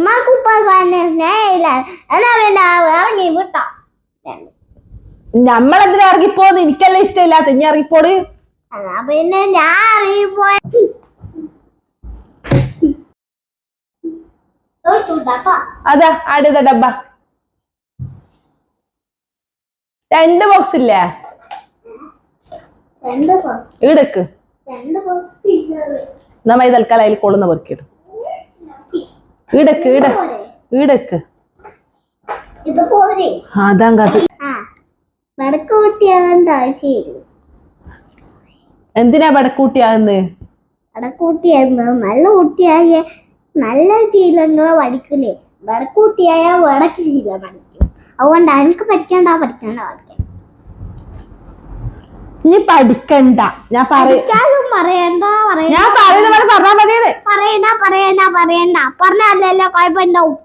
ഉമ്മാക്ക് ഉപ്പാക്കാരനെ സ്നേഹമില്ല എന്നാ പിന്നെ ഇറങ്ങി വിട്ടോ. നമ്മളെന്തിനാ ഇറങ്ങിപ്പോന്ന് എനിക്കല്ല ഇഷ്ടമില്ലാത്ത ഇനി ഇറങ്ങിപ്പോട് എന്നാ പിന്നെ ഞാൻ ഇറങ്ങി പോയ തൊട്ടുണ്ടപ്പാ അതാ അടുത്ത ഡബ്ബ. രണ്ട് ബോക്സ് ഇല്ലേ? ഇടയ്ക്ക് നമ്മ ഈ തൽക്കാലം അതിൽ കൊള്ളുന്ന പെറുക്കിടും ഈടക്ക് ഈട. ഈടക്ക്. അതാ എന്തിനാ വടക്കൂട്ടിയാകുന്നത് നല്ല കുട്ടിയായ നല്ല ശീലങ്ങളെ വടക്കൂട്ടിയായ വടക്ക് ശീലം പഠിക്കും. അതുകൊണ്ട് എനിക്ക് പഠിക്കണ്ട പഠിക്കണ്ട പഠിക്കണം നീ പഠിക്കണ്ട. ഞാൻ പറ പഠിച്ചാലും പറയണ്ട ഞാൻ പറയുന്ന പോലെ പറയണ്ട പറയണ്ട പറയണ്ട. പറഞ്ഞല്ലല്ലോ കുഴപ്പമുണ്ടാവും